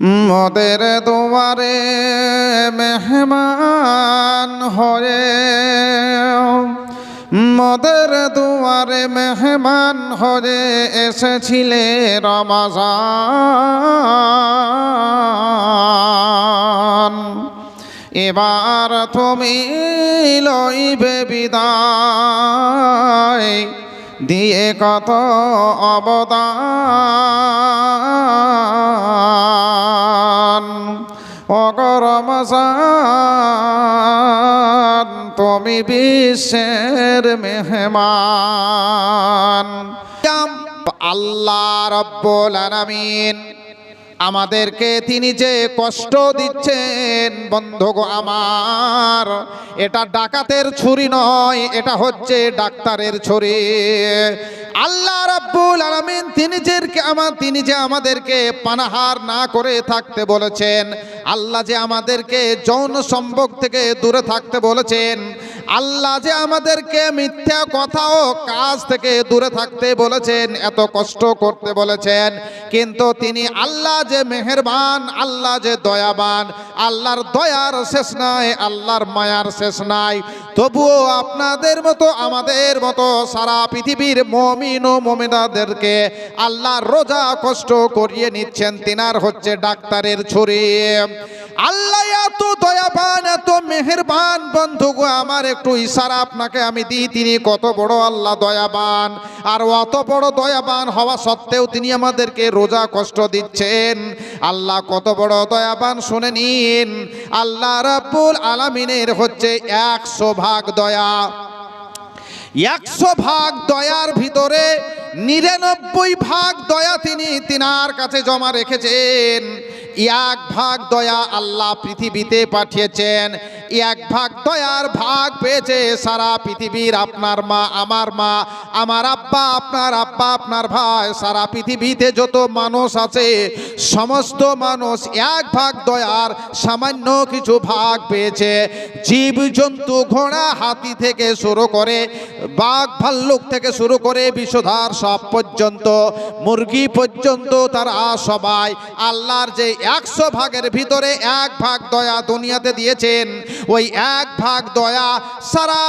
মদের দুয়ারে মেহমান হয়ে মদের দুয়ারে মেহমান হয়ে এসেছিলে রমাজান। এবার তুমি লইবে বিদায়। দিয়ে কত অবদান? অগরম তুমি বিশ্বের মেহমান। আল্লাহ রব্বুল আলামিন আমাদেরকে তিনি যে কষ্ট দিচ্ছেন, বন্ধুগো আমার, এটা ডাকাতের ছুরি নয়, এটা হচ্ছে ডাক্তারের ছুরি। আল্লাহ রাব্বুল আলামিন তিনি যে আমার তিনি যে আমাদেরকে পানাহার না করে থাকতে বলেছেন, আল্লাহ যে আমাদেরকে যৌন সম্ভোগ থেকে দূরে থাকতে বলেছেন, আল্লাহ যে আমাদেরকে মিথ্যা কথা ও কাজ থেকে দূরে থাকতে বলেছেন, এত কষ্ট করতে বলেছেন, কিন্তু তিনি আল্লাহ যে মেহেরবান, আল্লাহ যে দয়াবান। আল্লাহর দয়ার শেষ নাই, আল্লাহর মায়ার শেষ নাই। তবুও আপনাদের মতো, আমাদের মতো সারা পৃথিবীর মমিন ও মমিনাদেরকে আল্লাহর রোজা কষ্ট করিয়ে নিচ্ছেন, তিনার হচ্ছে ডাক্তারের ছুরি। আল্লাহ এত দয়াবান, এত মেহেরবান বন্ধু গো, আমার একটু ইশারা আপনাকে আমি দিই, তিনি কত বড় আল্লাহ দয়াবান। আর অত বড় দয়াবান হওয়া সত্ত্বেও তিনি আমাদেরকে রোজা কষ্ট দিচ্ছেন। আল্লাহ কত বড় দয়াবান, শুনে নিন। আল্লাহ রাব্বুল আলামিনের হচ্ছে একশো ভাগ দয়া। একশো ভাগ দয়ার ভিতরে নিরানব্বই ভাগ দয়া তিনি তিনার কাছে জমা রেখেছেন। এক ভাগ দয়া আল্লাহ পৃথিবীতে পাঠিয়েছেন। এক ভাগ দয়ার ভাগ পেয়েছে সারা পৃথিবীর আপনার মা, আমার মা, আমার আব্বা, আপনার আব্বা, আপনার ভাই, সারা পৃথিবীতে যত মানুষ আছে, সমস্ত মানুষ এক ভাগ দয়ার সামান্য কিছু ভাগ পেয়েছে। জীব জন্তু ঘোড়া হাতি থেকে শুরু করে বাঘ ভাল্লুক থেকে শুরু করে বিষধার সব পর্যন্ত, মুরগি পর্যন্ত তারা সবাই আল্লাহর যে একশো ভাগের ভিতরে এক ভাগ দয়া দুনিয়াতে দিয়েছেন, ওই এক ভাগ দয়া সারা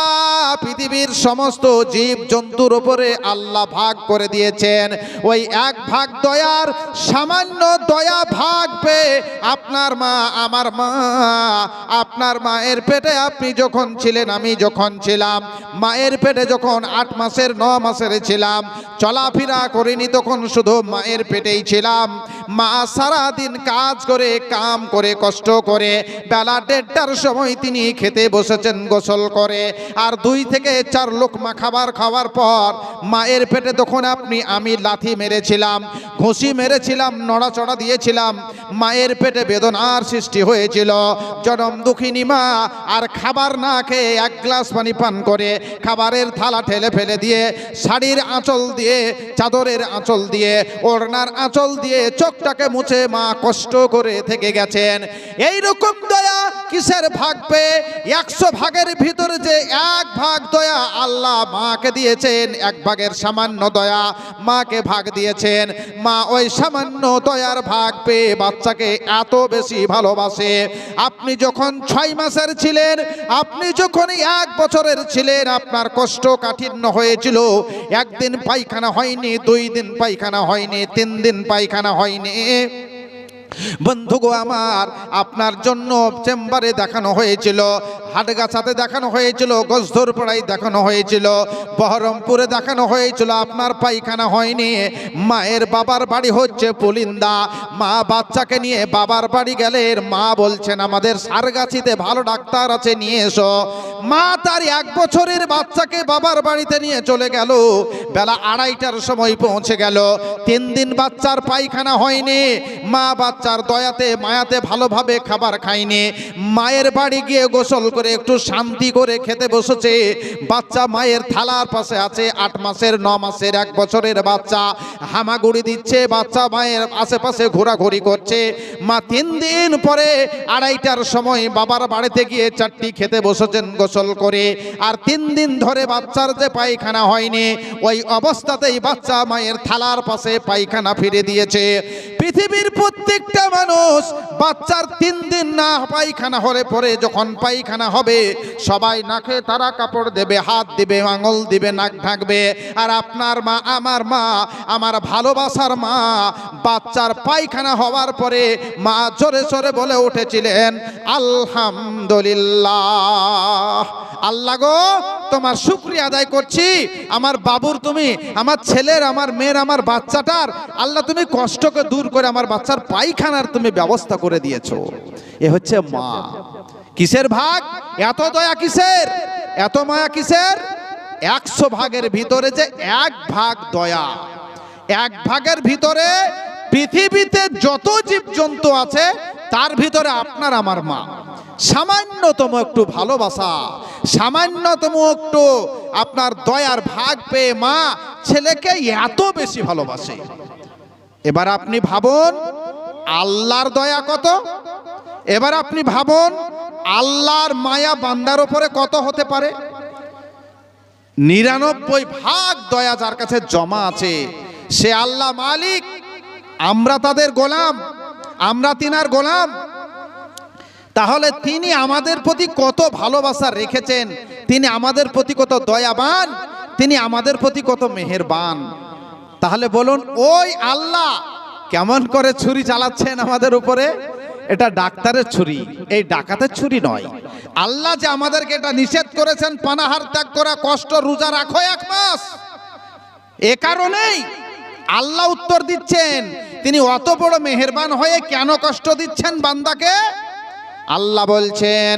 পৃথিবীর সমস্ত জীব জন্তুর উপরে আল্লাহ ভাগ করে দিয়েছেন। ওই এক ভাগ দয়ার সামান্য দয়া ভাগ পেয়ে আপনার মা, আমার মা, আপনার মায়ের পেটে আপনি যখন ছিলেন, আমি যখন ছিলাম, মায়ের পেটে যখন আট মাসের, ন মাসের ছিলাম চলাফেরা করিনি তখন শুধু মায়ের পেটেই ছিলাম। মা সারাদিন কাজ করে, কাম করে, কষ্ট করে। বেলা দেড়টার সময় তিনি খেতে বসেছেন, গোসল করে। আর দুই থেকে চার লোকমা খাবার খাওয়ার পর মায়ের পেটে তখন আপনি, আমি লাথি মেরেছিলাম, ঘুষি মেরেছিলাম, নড়াচড়া দিয়েছিলাম। মায়ের পেটে বেদনার সৃষ্টি হয়েছিল। জনম দুঃখিনী মা, আর খাবার না খেয়ে এক গ্লাস পানি পান করে, খাবারের থালা ঠেলে ফেলে দিয়ে শাড়ির আঁচল দিয়ে চাদরের আঁচল দিয়ে, ওড়নার আঁচল দিয়ে চোখটাকে মুছে মা কষ্ট করে থেকে গেছেন। এই রকম দয়া কিসের ভাগ পেয়ে একশো ভাগের ভিতরে যে এক ভাগ দয়া আল্লাহ মাকে দিয়েছেন, এক ভাগের সামান্য দয়া মাকে ভাগ দিয়েছেন। মা ওই সামান্য দয়ার ভাগ পেয়ে বাচ্চাকে এত বেশি ভালোবাসে। আপনি যখন ছয় মাসের ছিলেন, আপনি যখন এক বছরের ছিলেন, আপনার কষ্ট কাঠিন্য হয়েছিল। একদিন পায়খানা হয়নি দুই দিন পায়খানা হয়নি তিন দিন পায়খানা হয়নি। বন্ধুগো আমার, আপনার জন্য চেম্বারে দেখানো হয়েছিল, হাটগাছাতে দেখানো হয়েছিল গজধরপাড়ায় দেখানো হয়েছিল, বহরমপুরে দেখানো হয়েছিল, আপনার পায়খানা হয়নি, মায়ের বাবার বাড়ি হচ্ছে পুলিন্দা, মা বাচ্চাকে নিয়ে বাবার বাড়ি গেলে মা বলছেন, আমাদের সারগাছিতে ভালো ডাক্তার আছে, নিয়ে এসো। মা তার এক বছরের বাচ্চাকে বাবার বাড়িতে নিয়ে চলে গেল, বেলা আড়াইটার সময় পৌঁছে গেল, তিন দিন বাচ্চার পায়খানা হয়নি, মা বাচ্চার দয়াতে, মায়াতে ভালোভাবে খাবার খাইনি মায়ের বাড়ি গিয়ে গোসল করে একটু শান্তি করে খেতে বসেছে। বাচ্চা মায়ের থালার পাশে আছে আট মাসের, ন মাসের, এক বছরের বাচ্চা। হামাগুড়ি দিচ্ছে, বাচ্চা মায়ের আশেপাশে ঘোরাঘুরি করছে। মা তিন দিন পরে আড়াইটার সময় বাবার বাড়িতে গিয়ে চারটি খেতে বসেছেন গোসল করে। আর তিন দিন ধরে বাচ্চার যে পায়খানা হয়নি, ওই অবস্থাতেই বাচ্চা মায়ের থালার পাশে পায়খানা ফিরে দিয়েছে। পৃথিবীর প্রত্যেকটা মানুষ বাচ্চার তিন দিন না পায়খানা হলে পরে যখন পায়খানা হবে, সবাই নাকে তারা কাপড় দেবে, হাত দিবে, আঙুল দিবে, নাক ঢাকবে। আর আপনার মা, আমার মা, আমার ভালোবাসার মা বাচ্চার পায়খানা হওয়ার পরে মা জোরে জোরে বলে উঠেছিলেন, আলহামদুলিল্লাহ। আল্লাহ গো, তোমার শুক্রিয়া আদায় করছি। আমার বাবুর তুমি, আমার ছেলের, আমার মেয়ের, আমার বাচ্চাটার, আল্লাহ তুমি কষ্টকে দূর করে আমার বাচ্চার পায়খানার তুমি ব্যবস্থা করে দিয়েছ। এ হচ্ছে মা। কিসের ভাগ? এত দয়া কিসের? এত মায়া কিসের? একশো ভাগের ভিতরে যে এক ভাগ দয়া। এক ভাগের ভিতরে পৃথিবীতে যত জীবজন্তু আছে, তার ভিতরে আপনার আমার মা। সামান্যতম একটু ভালোবাসা, সামান্যতম একটু আপনার দয়ার ভাগ পেয়ে মা ছেলেকে এত বেশি ভালোবাসে। এবার আপনি ভাবুন, আল্লাহর দয়া কত? এবার আপনি ভাবুন, আল্লাহর মায়া বান্দার ওপরে কত হতে পারে? নিরানব্বই ভাগ দয়া যার কাছে জমা আছে, সে আল্লাহ মালিক। আমরা তাদের গোলাম, আমরা তিনার গোলাম। তাহলে তিনি আমাদের প্রতি কত ভালোবাসা রেখেছেন? তিনি আমাদের প্রতি কত দয়াবান? তিনি আমাদের প্রতি কত মেহেরবান? তাহলে বলুন, ওই আল্লাহ কেমন করে ছুরি চালাচ্ছেন আমাদের উপরে? এটা ডাক্তারের ছুরি, এই ডাকাতের ছুরি নয়। আল্লাহ যে আমাদেরকে এটা নিষেধ করেছেন, পানাহার ত্যাগ করা, কষ্ট, রোজা রাখো এক মাস। এ কারণেই আল্লাহ উত্তর দিচ্ছেন, তিনি অত বড় মেহেরবান হয়ে কেন কষ্ট দিচ্ছেন বান্দাকে? আল্লাহ বলছেন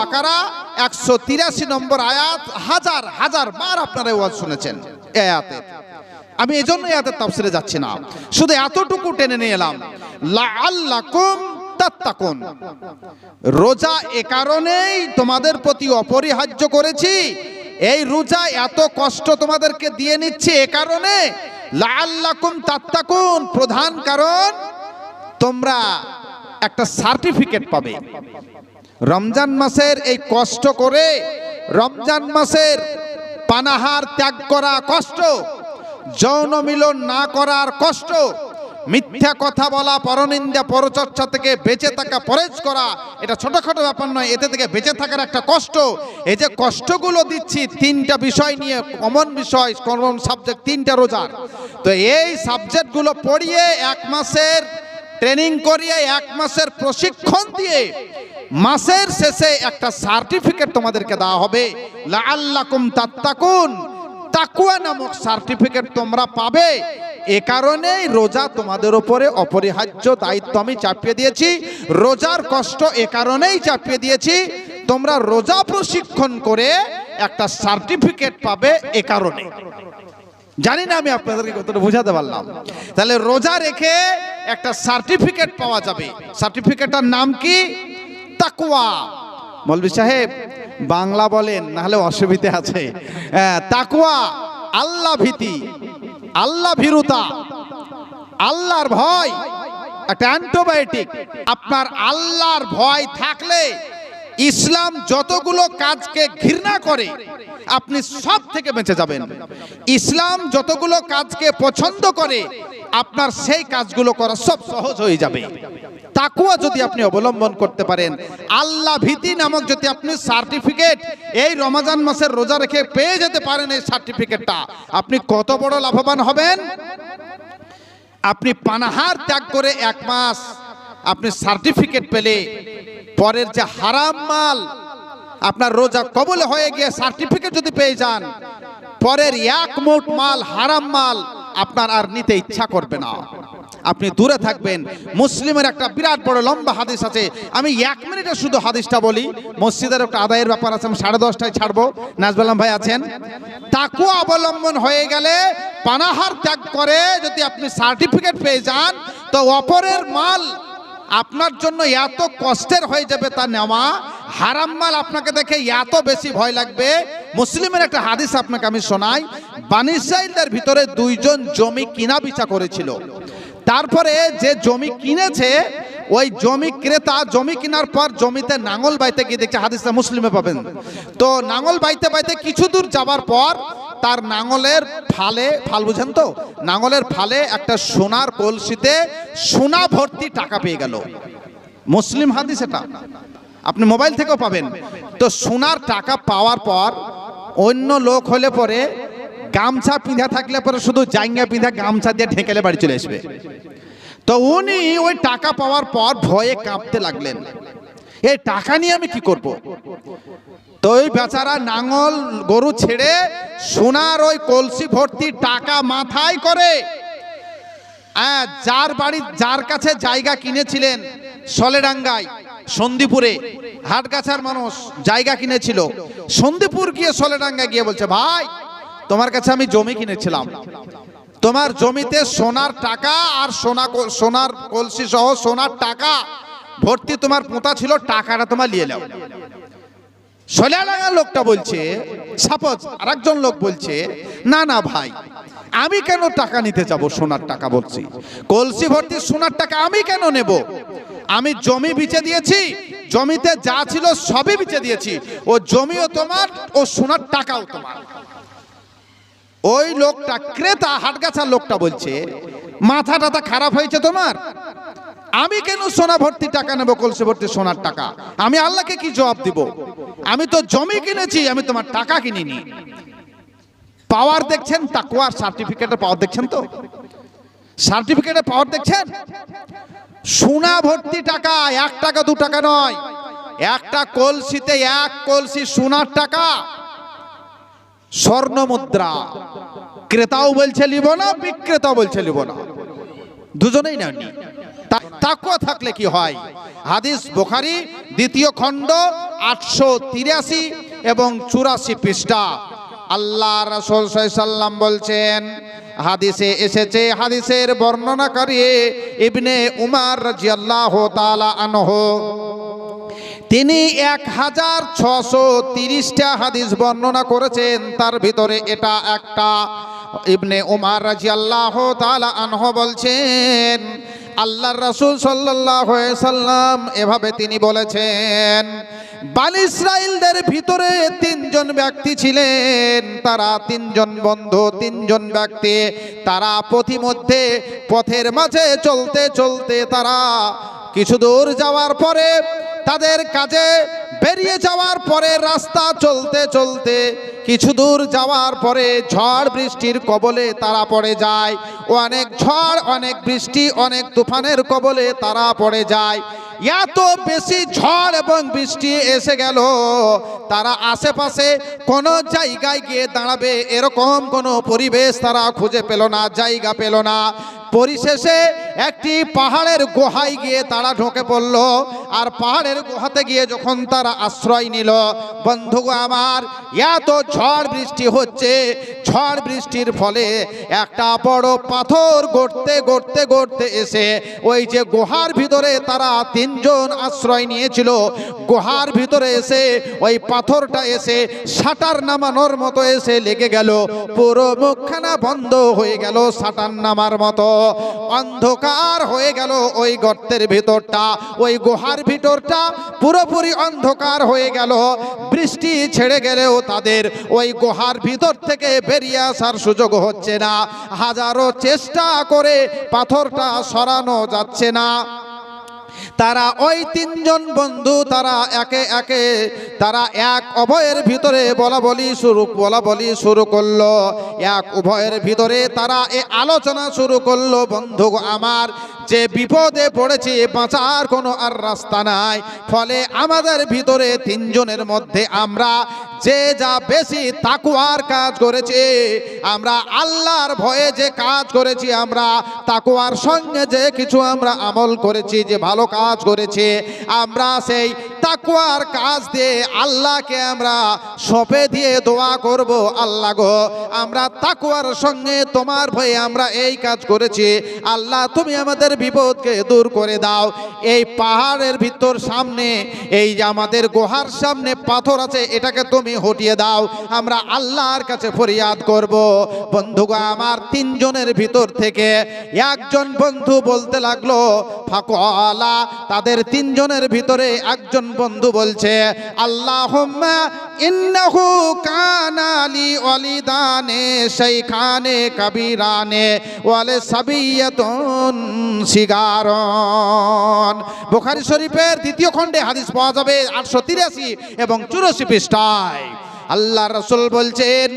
বাকারা 183 নম্বর আয়াত, হাজার হাজার বার আপনারা ওয়াজ শুনেছেন এই আমি এজন্য আয়াতের তাফসিরে যাচ্ছি না। শুধু এতটুকু টেনে নিয়ে এলাম, লাআল্লাকুম তাত্তাকুন। রোজা এ কারণেই তোমাদের প্রতি অপরিহার্য করেছি এই রোজা এত কষ্ট তোমাদেরকে দিয়ে নিচ্ছে এ কারণে লাআল্লাকুম তাত্তাকুন। প্রধান কারণ তোমরা একটা সার্টিফিকেট পাবে। রমজান মাসের এই কষ্ট করে রমজান মাসের পানাহার ত্যাগ করা কষ্ট, যৌন মিলন না করার কষ্ট মিথ্যা কথা বলা, পরনিন্দা, পরচর্চা থেকে বেঁচে থাকা পরেজ করা, এটা ছোটখাটো ব্যাপার নয়। এতে থেকে বেঁচে থাকার একটা কষ্ট। এই যে কষ্টগুলো দিচ্ছি, তিনটা বিষয় নিয়ে কমন বিষয় কমন সাবজেক্ট তিনটা রোজার। তো এই সাবজেক্টগুলো পড়িয়ে এক মাসের ট্রেনিং করিয়ে, এক মাসের প্রশিক্ষণ দিয়ে, মাসের শেষে একটা সার্টিফিকেট তোমাদেরকে দেওয়া হবে। লাআল্লাকুম তাত্তাকুন। তাকুয়া নামক সার্টিফিকেট তোমরা পাবে। এ কারণেই রোজা তোমাদের উপরে অপরিহার্য দায়িত্ব আমি চাপিয়ে দিয়েছি। রোজার কষ্ট এ কারণেই চাপিয়ে দিয়েছি। তোমরা রোজা প্রশিক্ষণ করে একটা সার্টিফিকেট পাবে এ কারণে। জানি না আমি আপনাদেরকে কতটা বোঝাতে পারলাম। তাহলে রোজা রেখে একটা সার্টিফিকেট পাওয়া যাবে। সার্টিফিকেটটার নাম কি? তাকুয়া মৌলভী সাহেব বাংলা বলেন নাহলে অসুবিধা আছে। হ্যাঁ, তাকুয়া আল্লাহ ভীতি। আল্লাহ ভীরুতা। আল্লাহর ভয়, একটা অ্যান্টিবায়োটিক। আপনার আল্লাহর ভয় থাকলে ইসলাম যতগুলো কাজকে ঘৃণা করে, আপনি সব থেকে বেঁচে যাবেন। ইসলাম যতগুলো কাজকে পছন্দ করে আপনার সেই কাজগুলো করা সব সহজ হয়ে যাবে। তাকুয়া যদি আপনি অবলম্বন করতে পারেন, আল্লাহ ভীতি নামক যদি আপনি সার্টিফিকেট এই রমাজান মাসের রোজা রেখে পেয়ে যেতে পারেন এই সার্টিফিকেটটা, আপনি কত বড় লাভবান হবেন? আপনি পানাহার ত্যাগ করে এক মাস আপনি সার্টিফিকেট পেলে, পরের যে হারাম মাল আপনার রোজা কবলে হয়ে গিয়ে সার্টিফিকেট যদি পেয়ে যান, পরের এক মোট মাল, হারাম মাল আপনার আর নিতে ইচ্ছা করবে না। আপনি দূরে থাকবেন। মুসলিমের একটা বিরাট বড় লম্বা হাদিস আছে। আমি এক মিনিটে শুধু হাদিসটা বলি। মসজিদের একটা আদায়ের ব্যাপার আছে, আমি সাড়ে দশটায় ছাড়বো। নাজবালাম ভাই আছেন? তাকু অবলম্বন হয়ে গেলে পানাহার ত্যাগ করে। যদি আপনি সার্টিফিকেট পেয়ে যান, তো অপরের মাল আপনার জন্য এত কষ্টের হয়ে যাবে তা নেওয়া। হারাম মাল আপনাকে দেখে এত বেশি ভয় লাগবে। মুসলিমের একটা হাদিস আপনাকে আমি শোনাই। বানিসাইলদের ভিতরে দুইজন জমি কিনা বিচা করেছিল। তারপরে যে জমি কিনেছে ওই জমি ক্রেতা, জমি কেনার পর জমিতে নাঙল বাইতে গিয়ে দেখছে, হাদিসটা মুসলিমে পাবেন। তো নাঙল বাইতে বাইতে কিছু দূর যাবার পর তার নাঙলের ফালে, ফাল বুঝেন তো? নাঙলের ফালে একটা সোনার কলসিতে সোনা ভর্তি টাকা পেয়ে গেল। মুসলিম হাদিস এটা। আপনি মোবাইল থেকেও পাবেন। তো সোনার টাকা পাওয়ার পর অন্য লোক হলে পরে গামছা পিঁধা থাকলে পরে শুধু জাঙ্গা পিঁধা গামছা দিয়ে ঢেকেলে বাড়ি চলে আসবে। তো উনি ওই টাকা পাওয়ার পর ভয়ে কাঁপতে লাগলেন। এই টাকা নিয়ে আমি কি করব। তো ওই বেচারা নাঙল গরু ছেড়ে সোনার ওই কলসি ভর্তি টাকা মাথায় করে যার বাড়ি, যার কাছে জায়গা কিনেছিলেন সলেডাঙ্গায়, সন্দীপুরে, হাটগাছার মানুষ জায়গা কিনেছিল। সন্দীপুর গিয়ে সলেডাঙ্গা গিয়ে বলছে, ভাই, তোমার কাছে আমি জমি কিনেছিলাম। তোমার জমিতে সোনার টাকা আর সোনা সোনার কলসি সহ সোনার টাকা। ভর্তি তোমার পোঁতা ছিল, টাকাটা তোমার নিয়ে নাও। সোলাডাঙ্গা লোকটা বলছে, সাপোজ আরেকজন লোক বলছে, না না ভাই, আমি কেন টাকা নিতে যাব সোনার টাকা বলছি? কলসি ভর্তি সোনার টাকা আমি কেন নেব? আমি জমি বিচে দিয়েছি, জমিতে যা ছিল সবই বিচে দিয়েছি। ও জমিও তোমার, ও সোনার টাকাও তোমার। ওই লোকটা, ক্রেতা হাটগাছার লোকটা বলছে মাথা টাথা খারাপ হয়েছে তোমার। আমি কেন সোনা ভর্তি টাকা নেব, কলসি ভর্তি সোনার টাকা? আমি আল্লাহকে কি জবাব দিব? আমি তো জমি কিনেছি, আমি তোমার টাকা কিনিনি। পাওয়ার দেখছেন, তাকুয়ার সার্টিফিকেটের পাওয়ার দেখছেন তো? সার্টিফিকেটের পাওয়ার দেখছেন? সোনা ভর্তি টাকা, এক টাকা, দু টাকা নয়। একটা কলসিতে এক কলসি সোনার টাকা। স্বর্ণ মুদ্রা ক্রেতাও বলছে, লিব না, বিক্রেতাও বলছে, লিব না। দুজনেই নেননি। তাকুয়া থাকলে কি হয়? হাদিস বোখারি, দ্বিতীয় খণ্ড, আটশো তিরাশি এবং চুরাশি পৃষ্ঠা। আল্লাহ রসুল সাল্লাম বলছেন, হাদিসে এসেছে, হাদিসের বর্ণনাকারী ইবনে উমার রাজিয়াল্লাহু তাআলা আনহু। তিনি এক হাজার ছশো তিরিশটা হাদিস বর্ণনা করেছেন। তার ভিতরে এটা একটা। ইবনে উমার রাজি আল্লাহ তালা আনহ বলছেন আল্লাহ রসুল সাল্লাহ সাল্লাম এভাবে তিনি বলেছেন বাল ইসরায়েলদের ভিতরে তিনজন ব্যক্তি ছিলেন। তারা তিনজন বন্ধু, তিনজন ব্যক্তি। তারা পথিমধ্যে, পথের মাঝে চলতে চলতে তারা কিছু দূর যাওয়ার পরে তাদের কাজে বেরিয়ে যাওয়ার পরে রাস্তা চলতে চলতে, কিছু দূর যাওয়ার পরে ঝড় বৃষ্টির কবলে তারা পড়ে যায়। অনেক ঝড়, অনেক বৃষ্টি, অনেক তুফানের কবলে তারা পড়ে যায়। এত বেশি ঝড় এবং বৃষ্টি এসে গেল। তারা আশেপাশে কোনো জায়গায় গিয়ে দাঁড়াবে, এরকম কোনো পরিবেশ তারা খুঁজে পেল না, জায়গা পেল না। পরিশেষে একটি পাহাড়ের গুহায় গিয়ে তারা ঢোকে পড়ল, আর পাহাড়ের গুহাতে গিয়ে যখন তারা আশ্রয় নিল, বন্ধু আমার, এত ঝড় বৃষ্টি হচ্ছে। ঝড় বৃষ্টির ফলে একটা বড় পাথর গড়তে গড়তে গড়তে এসে ওই যে গুহার ভিতরে তারা তিনজন আশ্রয় নিয়েছিল। গুহার ভিতরে এসে, ওই পাথরটা এসে, সাটার নামানোর মতো এসে লেগে গেল। পুরো মুখখানা বন্ধ হয়ে গেল সাটার নামার মতো। অন্ধকার হয়ে গেল ওই গর্তের ভিতরটা। ওই গুহার ভিতরটা পুরোপুরি অন্ধকার হয়ে গেল। বৃষ্টি ছেড়ে গেলেও তাদের ওই গুহার ভিতর থেকে বেরিয়ে আসার সুযোগ হচ্ছে না। হাজারো চেষ্টা করে পাথরটা সরানো যাচ্ছে না। তারা ওই তিনজন বন্ধু, তারা একে একে, তারা এক উভয়ের ভিতরে বলা বলি শুরু, বলা বলি শুরু করল। এক উভয়ের ভিতরে তারা এ আলোচনা শুরু করল, বন্ধু আমার, যে বিপদে পড়েছি বাঁচার কোনো আর রাস্তা নাই। ফলে আমাদের ভিতরে তিনজনের মধ্যে আমরা যে যা বেশি তাকুয়ার কাজ করেছে, আমরা আল্লাহর ভয়ে যে কাজ করেছি, আমরা তাকুয়ার সঙ্গে যে কিছু আমরা আমল করেছি, যে ভালো কাজ করেছে, আমরা সেই তাকুয়ার কাজ দিয়ে আল্লাহকে আমরা সপে দিয়ে দোয়া করব, আল্লাহ গো, আমরা তাকুয়ার সঙ্গে তোমার ভয়ে আমরা এই কাজ করেছি। আল্লাহ, তুমি আমাদের বিপদকে দূর করে দাও। এই পাহাড়ের ভিতর সামনে, এই যে আমাদের গুহার সামনে পাথর আছে, এটাকে তুমি হটিয়ে দাও। আমরা আল্লাহর কাছে ফরিয়াদ করব। বন্ধুগো, আমার তিনজনের ভিতর থেকে একজন বন্ধু বলতে লাগল ফাকুয়ালা তাদের তিনজনের ভিতরে একজন বন্ধু বলছে, আল্লাহুম্মা ইন্নাহু কানা লি ওয়ালিদানে, শাইখানে কাবিরানে, ওয়ালে সাবিয়াতুন সিগারন। বুখারী শরীফের দ্বিতীয় খণ্ডে হাদিস পাওয়া যাবে আটশো তিরাশি এবং চুরাশি পৃষ্ঠায়। আল্লাহ রসুল বলছেন,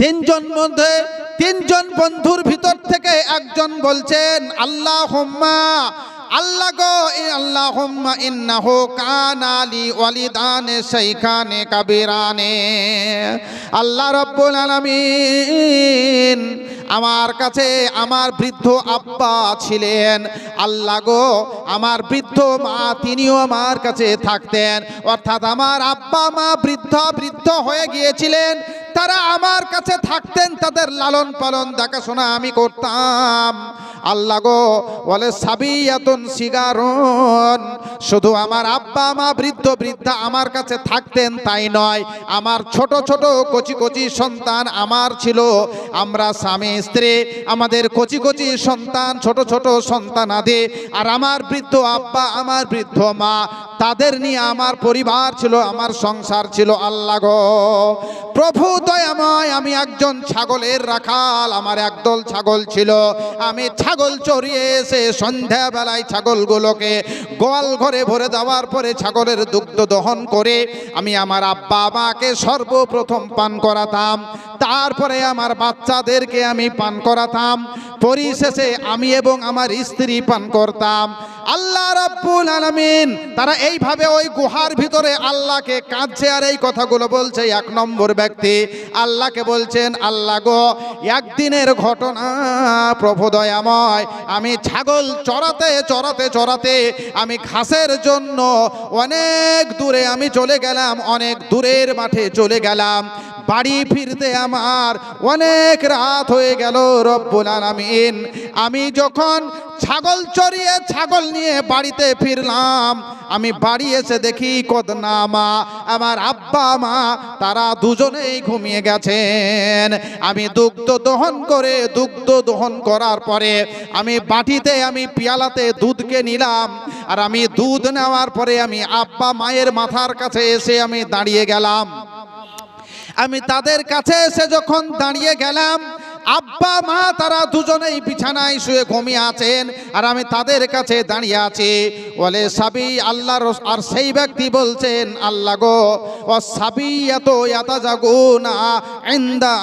তিনজন মধ্যে তিনজন বন্ধুর ভিতর থেকে একজন বলছেন আল্লাহ আল্লাহ গো আল্লাহ ইন্নাহু কানা লি ওয়ালিদানে শাইখানে কাবিরানে। আল্লাহ রব্বুল আলামিন আমার কাছে আমার বৃদ্ধ আব্বা ছিলেন। আল্লাহ গো, আমার বৃদ্ধ মা তিনিও আমার কাছে থাকতেন। অর্থাৎ আমার আব্বা মা বৃদ্ধ বৃদ্ধ হয়ে গিয়েছিলেন। তারা আমার কাছে থাকতেন, তাদের লালন পালন দেখাশোনা আমি করতাম। আল্লাহ গো, বলে, সাবিয়াতুন সিগারন। শুধু আমার আব্বা, মা, বৃদ্ধ, বৃদ্ধা আমার কাছে থাকতেন, তাই নয়, আমার ছোট ছোট, কচি কচি সন্তান আমার ছিল। আমরা স্বামী, স্ত্রী, আমাদের কচি কচি সন্তান, ছোট ছোট সন্তান আদি, আর আমার বৃদ্ধ আব্বা, আমার বৃদ্ধ মা, তাদের নিয়ে আমার পরিবার ছিল, আমার সংসার ছিল। আল্লাহ গো, প্রভু দয়াময়, আমি একজন ছাগলের রাখাল, আমার একদল ছাগল ছিল। আমি ছাগল চড়িয়ে এসে সন্ধ্যাবেলায় ছাগলগুলোকে গোয়াল ঘরে ভরে দেওয়ার পরে ছাগলের দুগ্ধ দহন করে আমি আমার আব্বা মাকে সর্বপ্রথম পান করাতাম। তারপরে আমার বাচ্চাদেরকে আমি পান করাতাম। পরিশেষে আমি এবং আমার স্ত্রী পান করতাম। আল্লাহ রাব্বুল আলামিন, তারা এইভাবে ওই গুহার ভিতরে আল্লাহকে কাঁদছে আর এই কথাগুলো বলছে এক নম্বর ব্যক্তি। আল্লাহকে বলছেন, আল্লাহ গো, একদিনের ঘটনা প্রভু দয়াময় আমি ছাগল চড়াতে চড়াতে চড়াতে আমি ঘাসের জন্য অনেক দূরে আমি চলে গেলাম, অনেক দূরের মাঠে চলে গেলাম। বাড়ি ফিরতে আমার অনেক রাত হয়ে গেল, রব্বুল আলামিন। আমি যখন ছাগল চড়িয়ে, ছাগল নিয়ে বাড়িতে ফিরলাম, আমি বাড়ি এসে দেখি কদনামা আমার আব্বা মা, তারা দুজনেই ঘুমিয়ে গেছেন। আমি দুগ্ধ দহন করে দুগ্ধ দহন করার পরে আমি বাটিতে, আমি পিয়ালাতে দুধকে নিলাম। আর আমি দুধ নেওয়ার পরে আমি আব্বা মায়ের মাথার কাছে এসে আমি দাঁড়িয়ে গেলাম। আমি তাদের কাছে এসে যখন দাঁড়িয়ে গেলাম আব্বা, মা তারা দুজনেই বিছানায় শুয়ে ঘুমিয়ে আছেন আর আমি তাদের কাছে দাঁড়িয়ে আছি। বলে, সাবি, আল্লাহ আর সেই ব্যক্তি বলছেন, আল্লাহ গো, ও সাবি, এত এত জাগো না ইন্দা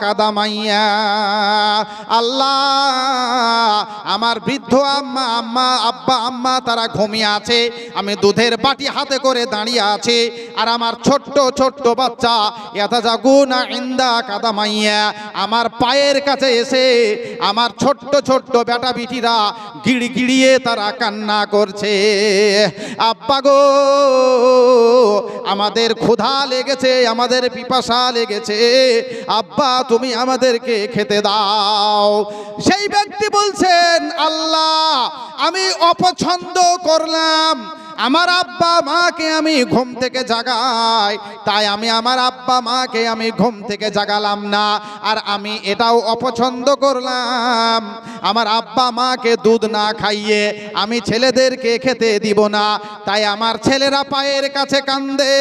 কাদামাইয়া। আল্লাহ, আমার বৃদ্ধ আম্মা আম্মা, আব্বা, আম্মা তারা ঘুমিয়ে আছে। আমি দুধের বাটি হাতে করে দাঁড়িয়ে আছি আর আমার ছোট্ট ছোট্ট বাচ্চা এতা জাগু না ইন্দা কাদামাইয়া। আমার পায়ের কাছে এসে আমার ছোট্ট ছোট্ট বেটা বিটিরা গিড় গিড়িয়ে তারা কান্না করছে। আব্বা গো, আমাদের ক্ষুধা লেগেছে, আমাদের পিপাসা লেগেছে। আব্বা, তুমি আমাদেরকে খেতে দাও। সেই ব্যক্তি বলছেন, আল্লাহ, আমি অপছন্দ করলাম। আমার আব্বা মাকে আমি ঘুম থেকে জাগাই। তাই আমি আমার আব্বা মাকে আমি ঘুম থেকে জাগালাম না। আর আমি এটাও অপছন্দ করলাম। আমার আব্বা মাকে দুধ না খাইয়ে আমি ছেলেদেরকে খেতে দিব না। তাই আমার ছেলেরা পায়ের কাছে কান্দে।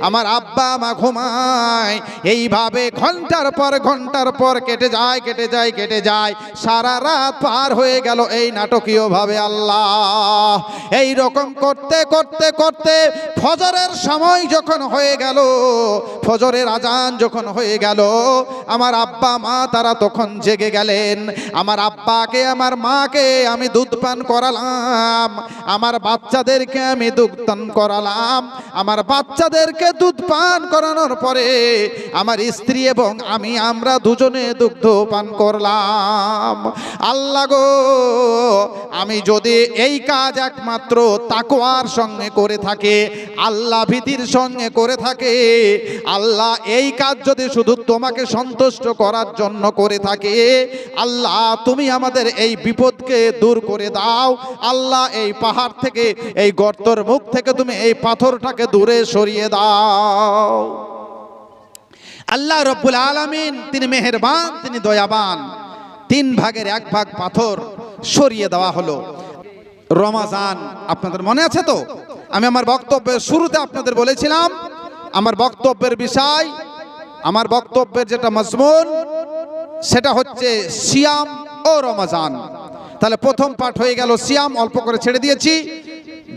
আমার আব্বা মা ঘুমায়। এইভাবে ঘণ্টার পর ঘণ্টার পর কেটে যায় কেটে যায় কেটে যায়। সারা রাত পার হয়ে গেল এই নাটকীয়ভাবে আল্লাহ। এই রকম করতে করতে করতে ফজরের সময় যখন হয়ে গেল, ফজরের আজান যখন হয়ে গেল, আমার আব্বা, মা তারা তখন জেগে গেলেন। আমার আব্বাকে, আমার মাকে আমি দুধ পান করালাম। আমার বাচ্চাদেরকে আমি দুধ পান করালাম। আমার বাচ্চাদেরকে দুধ পান করানোর পরে আমার স্ত্রী এবং আমি, আমরা দুজনে দুগ্ধ পান করলাম। আল্লাহ গো, আমি যদি এই কাজ একমাত্র তাকওয়ার সঙ্গে করে থাকে, আল্লাহ ভীতির সঙ্গে করে থাকে, আল্লাহ এই কাজ যদি শুধু তোমাকে সন্তুষ্ট করার জন্য করে থাকে, আল্লাহ তুমি আমাদের এই বিপদকে দূর করে দাও, আল্লাহ এই পাহাড় থেকে, এই গর্তর মুখ থেকে তুমি এই পাথরটাকে দূরে সরিয়ে দাও। আল্লাহ রব্বুল আলামিন তিনি মেহেরবান, তিনি দয়াবান, তিন ভাগের এক ভাগ পাথর সরিয়ে দেওয়া হলো। রমাজান, আপনাদের মনে আছে তো? আমি আমার বক্তব্যের শুরুতে আপনাদের বলেছিলাম, আমার বক্তব্যের বিষয়, আমার বক্তব্যের যেটা মজমুন, সেটা হচ্ছে সিয়াম ও রমাজান। তাহলে প্রথম পাঠ হয়ে গেল সিয়াম, অল্প করে ছেড়ে দিয়েছি।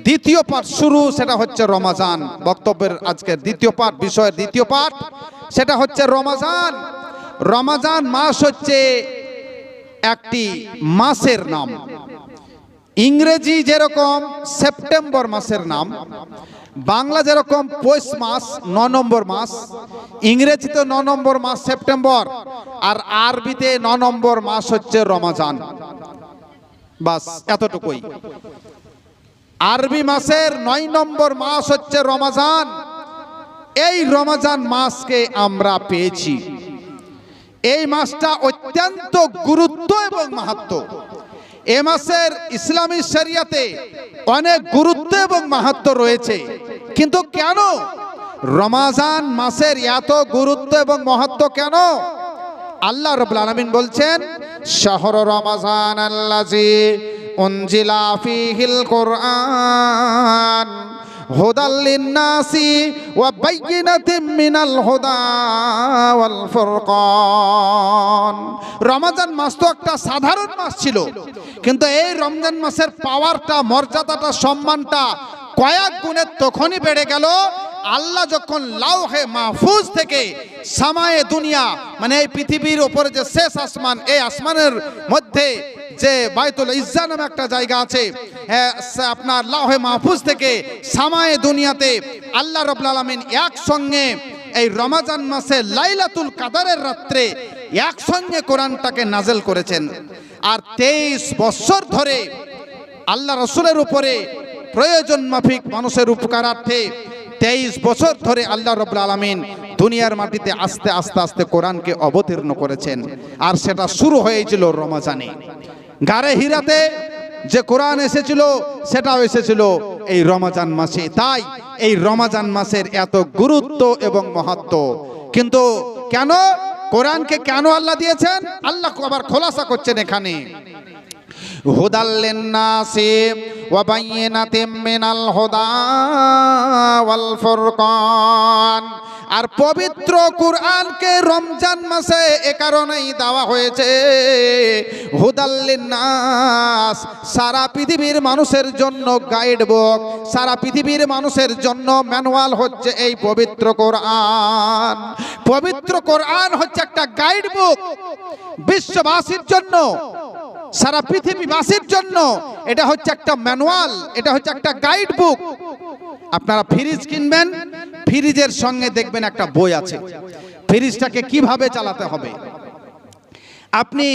দ্বিতীয় পাঠ শুরু, সেটা হচ্ছে রমাজান। বক্তব্যের আজকের দ্বিতীয় পাঠ, বিষয়ের দ্বিতীয় পাঠ, সেটা হচ্ছে রমাজান। রমাজান মাস হচ্ছে একটি মাসের নাম। ইংরেজি যেরকম সেপ্টেম্বর মাসের নাম, বাংলা যেরকম পৌষ মাস, ন নম্বর মাস, ইংরেজিতে ন নম্বর মাস সেপ্টেম্বর, আর আরবিতে ন নম্বর মাস হচ্ছে রমাজান। বাস, এতটুকুই। আরবি মাসের নয় নম্বর মাস হচ্ছে রমাজান। এই রমাজান মাসকে আমরা পেয়েছি। এই মাসটা অত্যন্ত গুরুত্ব এবং মাহাত্ম। এ মাসের ইসলামী শরিয়াতে অনেক গুরুত্ব এবং মাহাত্ম রয়েছে। কিন্তু কেন? রমাজান মাসের এত গুরুত্ব এবং মহত্ব কেন? আল্লাহ রবুল আলমিন বলছেন, শহর রমাজান আল্লাজি উনজিলা ফিহিল কোরআন হুদাল লিন্নাসি ওয়া বাইয়িনাতিম মিনাল হুদা। ওয়াল রমজান মাস তো একটা সাধারণ মাস ছিল। কিন্তু এই রমজান মাসের পাওয়ারটা মর্যাদাটা সম্মানটা কয়েক গুণের তখনই বেড়ে গেল। আল্লাহ যখন লাউহে মাহফুজ থেকে সামায়ে দুনিয়া মানে এই পৃথিবীর ওপরে যে শেষ আসমান এই আসমানের মধ্যে যে বাইতুল ইজ্জা নামে একটা জায়গা আছে হ্যাঁ, আপনার লাউহে মাহফুজ থেকে সামায়ে দুনিয়াতে আল্লাহ রবুল আলমিন একসঙ্গে এই রমাজান মাসে লাইলাতুল কাদারের রাত্রে একসঙ্গে কোরআনটাকে নাজেল করেছেন। আর তেইশ বছর ধরে আল্লাহ রসুলের উপরে প্রয়োজন মাফিক মানুষের উপকারার্থে তেইশ বছর ধরে আল্লাহ রবুল আলমিন দুনিয়ার মাটিতে আস্তে আস্তে আস্তে কোরআনকে অবতীর্ণ করেছেন। আর সেটা শুরু হয়েছিল রমাজানে। গারে হিরাতে যে কোরআন এসেছিল, সেটাও এসেছিল এই রমাজান মাসে। তাই এই রমাজান মাসের এত গুরুত্ব এবং মহত্ব। কিন্তু কেন? কোরআনকে কেন আল্লাহ দিয়েছেন? আল্লাহ আবার খোলাসা করছেন এখানে। হুদাল লিন্নাসি ওয়া বাইয়িনাতিম মিনাল হুদা ওয়াল ফুরকান। আর পবিত্র কুরআনকে রমজান মাসে এ কারণেই দেওয়া হয়েছে। হুদাল্লিনাস সারা পৃথিবীর মানুষের জন্য গাইড বুক সারা পৃথিবীর মানুষের জন্য ম্যানুয়াল হচ্ছে এই পবিত্র কোরআন। পবিত্র কোরআন হচ্ছে একটা গাইড বুক বিশ্ববাসীর জন্য। সারা পৃথিবীবাসীর জন্য এটা হচ্ছে একটা ম্যানুয়াল, এটা হচ্ছে একটা গাইড বুক আপনারা ফ্রিজ কিনবেন, ফ্রিজের সঙ্গে দেখবেন একটা বই আছে। ফ্রিজটাকে কীভাবে চালাতে হবে? আপনি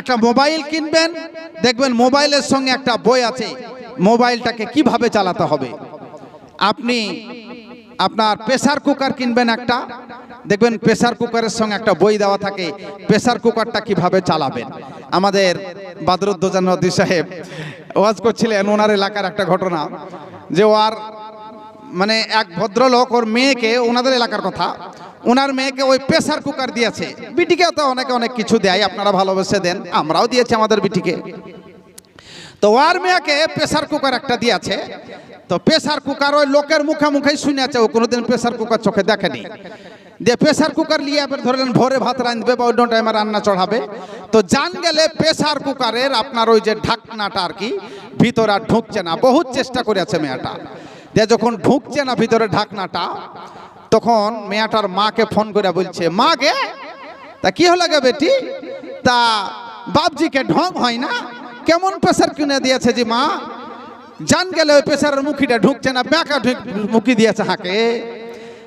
একটা মোবাইল কিনবেন, দেখবেন মোবাইলের সঙ্গে একটা বই আছে, মোবাইলটাকে কীভাবে চালাতে হবে? আপনি আপনার প্রেসার কুকার কিনবেন একটা। দেখবেন প্রেসার কুকারের সঙ্গে একটা বই দেওয়া থাকে প্রেসার কুকারটা কীভাবে চালাবেন? আমাদের বাদরুদ্দোজান নদী সাহেব ওয়াজ করছিলেন ওনার এলাকার একটা ঘটনা, যে ওর মানে এক ভদ্রলোক, ওর মেয়েকে, ওনাদের এলাকার কথা, ওনার মেয়েকে ওই প্রেসার কুকার দিয়েছে। বিটিকে তো অনেকে অনেক কিছু দেয়, আপনারা ভালোবেসে দেন, আমরাও দিয়েছি আমাদের বিটিকে। তো ওয়ার মেয়েকে প্রেসার কুকার একটা দিয়েছে তো প্রেসার কুকার ওই লোকের মুখে মুখেই শুনেছে, ও কোনোদিন প্রেসার কুকার চোখে দেখেনি। দিয়ে প্রেসার কুকার নিয়ে এবার ধরলেন, ভোরে ভাত রাঁধবে বা অন্য টাইমে রান্না চড়াবে। তো জান গেলে প্রেসার কুকারের আপনার ওই যে ঢাকনাটা আর কি, ভিতরে আর ঢুকছে না। বহুত চেষ্টা করেছে মেয়েটা। দিয়ে যখন ঢুকছে না ভিতরে ঢাকনাটা, তখন মেয়েটার মাকে ফোন করে বলছে, মা গে, তা কি হলো গে বেটি? তা বাপজিকে ঢং হয় না? কেমন প্রেসার কিনে দিয়েছে যে মা? জান গেলে ওই প্রেসারের মুখিটা ঢুকছে না ব্যাকা মুখি দিয়েছে হাঁকে।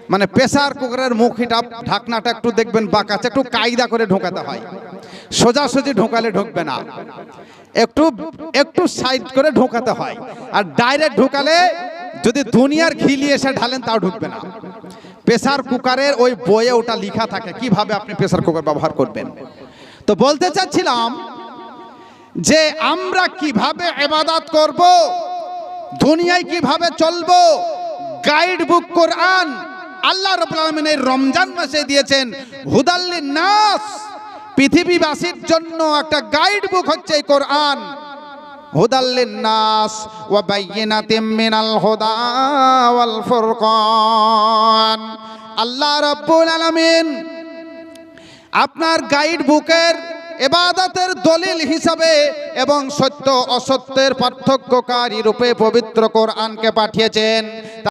মানে প্রেসার কুকারের মুখিটা, ঢাকনাটা একটু দেখবেন বাঁকাচ্ছে একটু কায়দা করে ঢোকাতে হয়। সোজাসুজি ঢোকালে ঢুকবে না। একটু একটু সাইড করে ঢোকাতে হয়। আর ডাইরেক্ট ঢোকালে যদি দুনিয়ার ঘিলি এসে ঢালেন, তাও ঢুকবে না। প্রেসার কুকারের ওই বইয়ে ওটা লেখা থাকে, কীভাবে আপনি প্রেসার কুকার ব্যবহার করবেন। তো বলতে চাচ্ছিলাম যে আমরা কীভাবে এবাদাত করব? দুনিয়ায় কীভাবে চলবো? গাইড বুক কোরআন আল্লাহ রাব্বুল আলামিন এই রমজান মাসে দিয়েছেন হুদাল্লিন নাস পৃথিবীবাসীর জন্য একটা গাইড বুক হচ্ছে এই কোরআন হুদাল্লিন নাস ওয়া বাইয়িনাতিম মিনাল হুদা ওয়াল ফুরকান। আল্লাহ রাব্বুল আলামিন আপনার গাইড বুকের এবাদতের দলিল হিসাবে এবং সত্য অসত্যের পার্থক্যকারী রূপে পবিত্র কোরআনকে পাঠিয়েছেন।